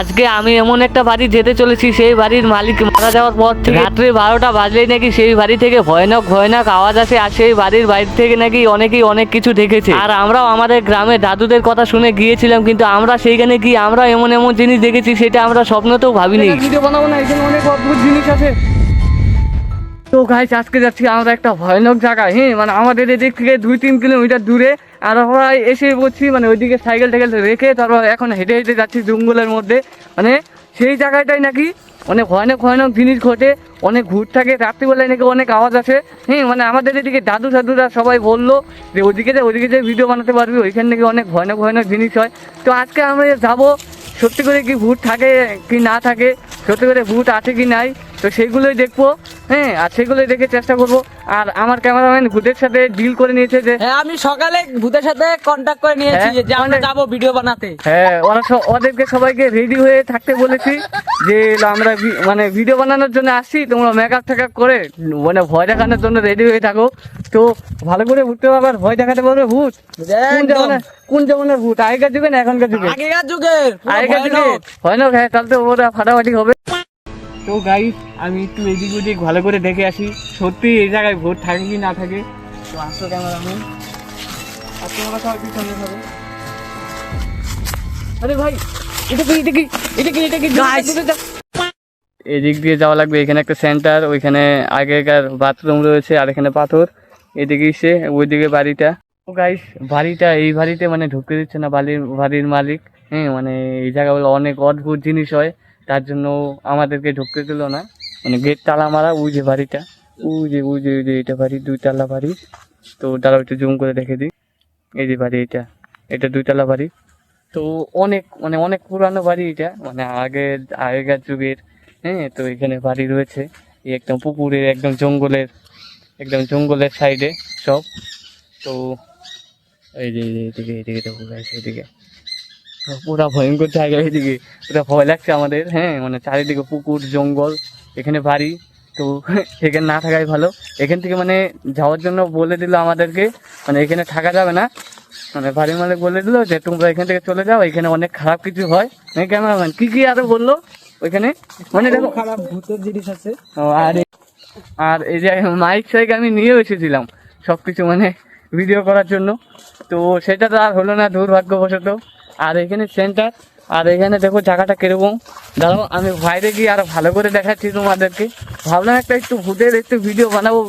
আজকে আমি এমন একটা বাড়ি যেতে চলেছি, সেই বাড়ির মালিক মারা যাওয়ার পর থেকে রাত্রে বারোটা বাজলেই নাকি সেই বাড়ি থেকে ভয়ানক ভয়ানক আওয়াজ আসে আর সেই বাড়ির বাইরে থেকে নাকি অনেকেই অনেক কিছু দেখেছে। আর আমরাও আমাদের গ্রামে দাদুদের কথা শুনে গিয়েছিলাম, কিন্তু আমরা সেইখানে গিয়ে আমরা এমন এমন জিনিস দেখেছি, সেটা আমরা স্বপ্নতেও ভাবিনি। ভিডিও বানাবো না? এখানে অনেক অদ্ভুত জিনিস আছে। তো গাইস আজকে যাচ্ছি আমরা একটা ভয়ানক জায়গায় হ্যাঁ? মানে আমাদের এদিক থেকে দুই তিন কিলোমিটার দূরে। আর আমরা এসে বলছি মানে ওইদিকে সাইকেল টাইকেল রেখে তারপর এখন হেঁটে হেঁটে যাচ্ছি জঙ্গলের মধ্যে। মানে সেই জায়গাটাই নাকি অনেক ভয়ানক ভয়ানক জিনিস ঘটে। অনেক ভূত থাকে, রাত্রিবেলায় নাকি অনেক আওয়াজ আছে হ্যাঁ মানে আমাদের এদিকে দাদু সাধুরা সবাই বলল যে, ওদিকে যে ওদিকে যে ভিডিও বানাতে পারবি। ওইখানে নাকি অনেক ভয়ানক ভয়ানক জিনিস হয়। তো আজকে আমরা যাব, সত্যি করে কি ভূত থাকে কি না থাকে, সত্যি করে ভূত আছে কি নাই? তো সেগুলোই দেখব হ্যাঁ আর সেগুলোই দেখে চেষ্টা করব। আর আমার ক্যামেরাম্যান ভূতের সাথে ডিল করে নিয়েছে যে হ্যাঁ আমি সকালে ভূতের সাথে কন্ট্যাক্ট করে নিয়েছি হ্যাঁ, যে আমরা যাব ভিডিও বানাতে। হ্যাঁ ওরা ওদেরকে সবাইকে রেডি হয়ে থাকতে বলেছি যে আমরা মানে ভিডিও বানানোর জন্য আসছি তোমরা মেকআপ টেকআপ করে মানে ভয় দেখানোর জন্য রেডি হয়ে থাকো। তো ভালো করে ভূতকে আবার ভয় দেখাতে পারবে ভূত। কোন। জমানার ভূত? আগেকার যুগে না এখনকার যুগে? আগেকার পুরো আগেকার যুগে ভয়ানক। ভয়ানক হ্যাঁ তাহলে তো ওরা ফাটাফাটি হবে। তো গাইস আমি একটু এদিক ওদিক ভালো করে দেখে আসি। সত্যি এই জায়গায় ভোট থাকে কি না থাকে? তো আসো ক্যামেরা আমি আর তোমরা সবাই পিছনে থাকো আরে ভাই এটা কি এটা কি এটা কি এটা কি! এদিক দিয়ে যাওয়া লাগবে এখানে একটা সেন্টার ওইখানে আগেকার বাথরুম রয়েছে আর এখানে পাথর। এদিকে সে ওইদিকে বাড়িটা। ও গাইস বাড়িটা এই বাড়িতে মানে ঢুকতে দিচ্ছে না বাড়ির বাড়ির মালিক। হ্যাঁ মানে এই জায়গাগুলো অনেক অদ্ভুত জিনিস হয়। তার জন্য আমাদেরকে ঢুকতে দিল না। মানে গেট তালা মারা, ওই যে বাড়িটা, ওই যে ওই যে ওই যে এটা বাড়ি দুইতলা বাড়ি। তো তারা একটু জুম করে দেখে দিই। এই যে বাড়ি এটা এটা দুইতলা বাড়ি। তো অনেক মানে অনেক পুরানো বাড়ি এটা মানে আগে, আগেকার যুগের হ্যাঁ তো এখানে বাড়ি রয়েছে। একদম পুকুরের একদম জঙ্গলের একদম জঙ্গলের সাইডে সব। তো এই যে এদিকে এদিকে দেখো এদিকে। পুরা ভয়ঙ্কর জায়গা এদিকে পুরা ভয় লাগছে আমাদের হ্যাঁ মানে চারিদিকে পুকুর জঙ্গল এখানে বাড়ি তো এখানে না থাকাই ভালো। এখান থেকে মানে যাওয়ার জন্য বলে দিল আমাদেরকে মানে এখানে থাকা যাবে না। মানে বাড়ির মালিক বলে দিল যে তোমরা এখান থেকে চলে যাও এখানে অনেক খারাপ কিছু হয়। হ্যাঁ ক্যামেরাম্যান কি কি আরও বলল ওইখানে? মানে দেখো খারাপ ভূতের জিনিস আছে। আর এই- আর এই যে মাইক সাইক আমি নিয়ে এসেছিলাম সব কিছু মানে ভিডিও করার জন্য। তো সেটা তো আর হলো না দুর্ভাগ্যবশত। আর এখানে সেন্টার আর এখানে দেখো জায়গাটা কীরকম। দাঁড়াও আমি বাইরে গিয়ে আরও ভালো করে দেখাচ্ছি তোমাদেরকে। ভাবলাম একটা একটু ভূতের একটু ভিডিও বানাবো।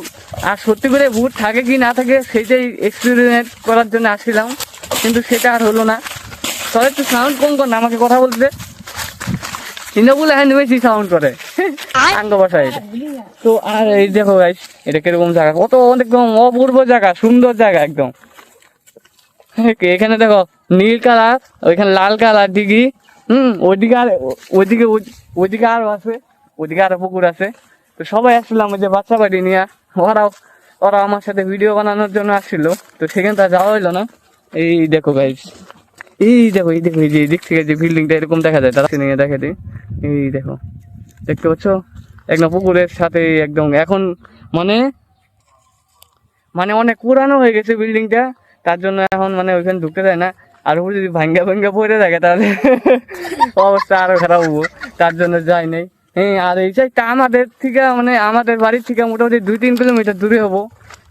আর সত্যি করে ভূত থাকে কি না থাকে সেটাই এক্সপেরিমেন্ট করার জন্য আসছিলাম। কিন্তু সেটা আর হলো না। তবে একটু সাউন্ড কম কর না আমাকে কথা বলতে। চিন্তাগুলো হ্যান্ড বেশি সাউন্ড করে। আঙ্গ বসা এটা তো আর এই দেখো গাইস এটা কীরকম জায়গা? কত একদম অপূর্ব জায়গা সুন্দর জায়গা একদম। এখানে দেখো নীল কালার, ওইখানে লাল কালার দিঘি হুম, ওইদিকে আর ওইদিকে ওই- ওইদিকে আরও আছে, ওইদিকে আরও পুকুর আছে। তো সবাই আসছিলাম ওই যে বাচ্চা বাড়ি নিয়ে, ওরাও ওরা আমার সাথে ভিডিও বানানোর জন্য আসছিল। তো সেখানে তো আর যাওয়া হইল না। এই দেখো গাইস এই দেখো এই দেখো, এই যে দিক থেকে যে বিল্ডিংটা এরকম দেখা যায়, তারা নিয়ে দেখে দিই। এই দেখো, দেখতে পাচ্ছ? একদম পুকুরের সাথে একদম। এখন মানে মানে অনেক পুরানো হয়ে গেছে বিল্ডিংটা তার জন্য এখন মানে ওইখানে ঢুকতে দেয় না। আর উপরে যদি ভাঙ্গা ভাঙ্গা পড়ে থাকে তাহলে অবস্থা আরও খারাপ হব। তার জন্য যাই নাই। হ্যাঁ আর এই সাইডটা আমাদের থেকে মানে আমাদের বাড়ির থেকে মোটামুটি দুই তিন কিলোমিটার দূরে হব।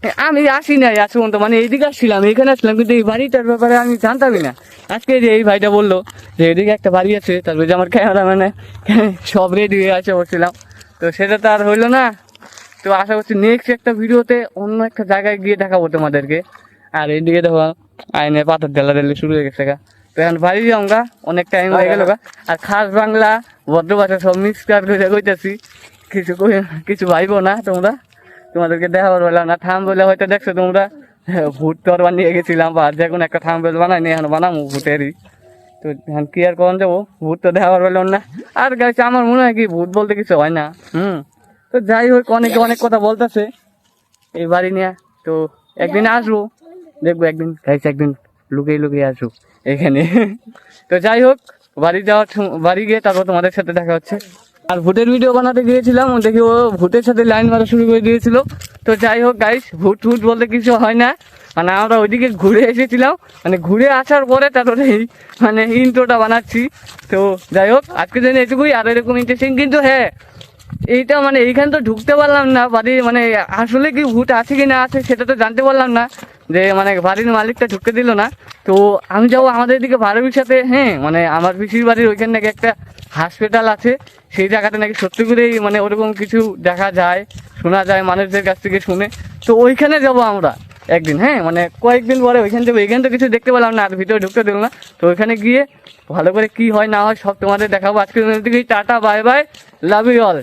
হ্যাঁ, আমি আসি নাই আজ পর্যন্ত মানে এইদিকে আসছিলাম এখানে আসছিলাম কিন্তু এই বাড়িটার ব্যাপারে আমি জানতামই না। আজকে যে এই ভাইটা বলল যে এদিকে একটা বাড়ি আছে তারপরে যে আমার ক্যামেরা মানে সব রেডি হয়ে আসে বসছিলাম তো সেটা তো আর হইল না। তো আশা করছি নেক্সট একটা ভিডিওতে অন্য একটা জায়গায় গিয়ে দেখাবো তোমাদেরকে। আর এইদিকে দেখো আইনে পাথর ঢেলা ঢেলে শুরু হয়ে গেছে গা। তো এখন বাড়ি গা অনেক টাইম হয়ে গেল গা। আর খাস বাংলা ভদ্র ভাষা সব মিক্স করে কইতেছি, কিছু কিছু ভাইবো না তোমরা। তোমাদেরকে দেখাবার বললাম না থাম বলে হয়তো দেখছ তোমরা। ভূত তোর বানিয়ে গেছিলাম, বা যে কোনো একটা থাম বেল বানাইনি এখন বানাবো ভূতেরই। তো এখন কি আর কখন যাব? ভূত তো দেখাবার পারলাম না। আর গাছ আমার মনে হয় কি, ভূত বলতে কিছু হয় না। হুম। তো যাই হোক, অনেকে অনেক কথা বলতেছে। এই বাড়ি নিয়ে। তো একদিন আসব। দেখব একদিন গাইস একদিন লুকিয়ে লুকিয়ে আসুক এখানে। তো যাই হোক, বাড়ি যাওয়ার বাড়ি গিয়ে তারপর তোমাদের সাথে দেখা হচ্ছে। আর ভূতের ভিডিও বানাতে গিয়েছিলাম দেখি ও ভূতের সাথে লাইন মারা শুরু করে দিয়েছিল। তো যাই হোক গাইস ভূত ভূত বলতে কিছু হয় না। মানে আমরা ওইদিকে ঘুরে এসেছিলাম। মানে ঘুরে আসার পরে তারপরে এই মানে ইন্ট্রোটা বানাচ্ছি। তো যাই হোক আজকে জন্য এটুকুই। আর এরকম ইন্টারেস্টিং কিন্তু হ্যাঁ এইটা মানে এইখানে তো ঢুকতে পারলাম না। বাড়ি মানে আসলে কি ভূত আছে কি না আছে সেটা তো জানতে পারলাম না। যে মানে বাড়ির মালিকটা ঢুকতে দিল না, তো আমি যাব আমাদের এদিকে ভারতীর সাথে হ্যাঁ মানে আমার পিসির বাড়ির ওইখানে নাকি একটা হাসপাতাল আছে, সেই জায়গাটা নাকি সত্যি করেই মানে ওরকম কিছু দেখা যায়, শোনা যায় মানুষদের কাছ থেকে শুনে। তো ওইখানে যাব আমরা একদিন হ্যাঁ মানে কয়েকদিন পরে ওইখান থেকে ওইখানে তো কিছু দেখতে পেলাম না, আর ভিতরে ঢুকতে দিল না। তো ওইখানে গিয়ে ভালো করে কি হয় না হয় সব তোমাদের দেখাবো। আজকে দিকেই tata, bye bye love you all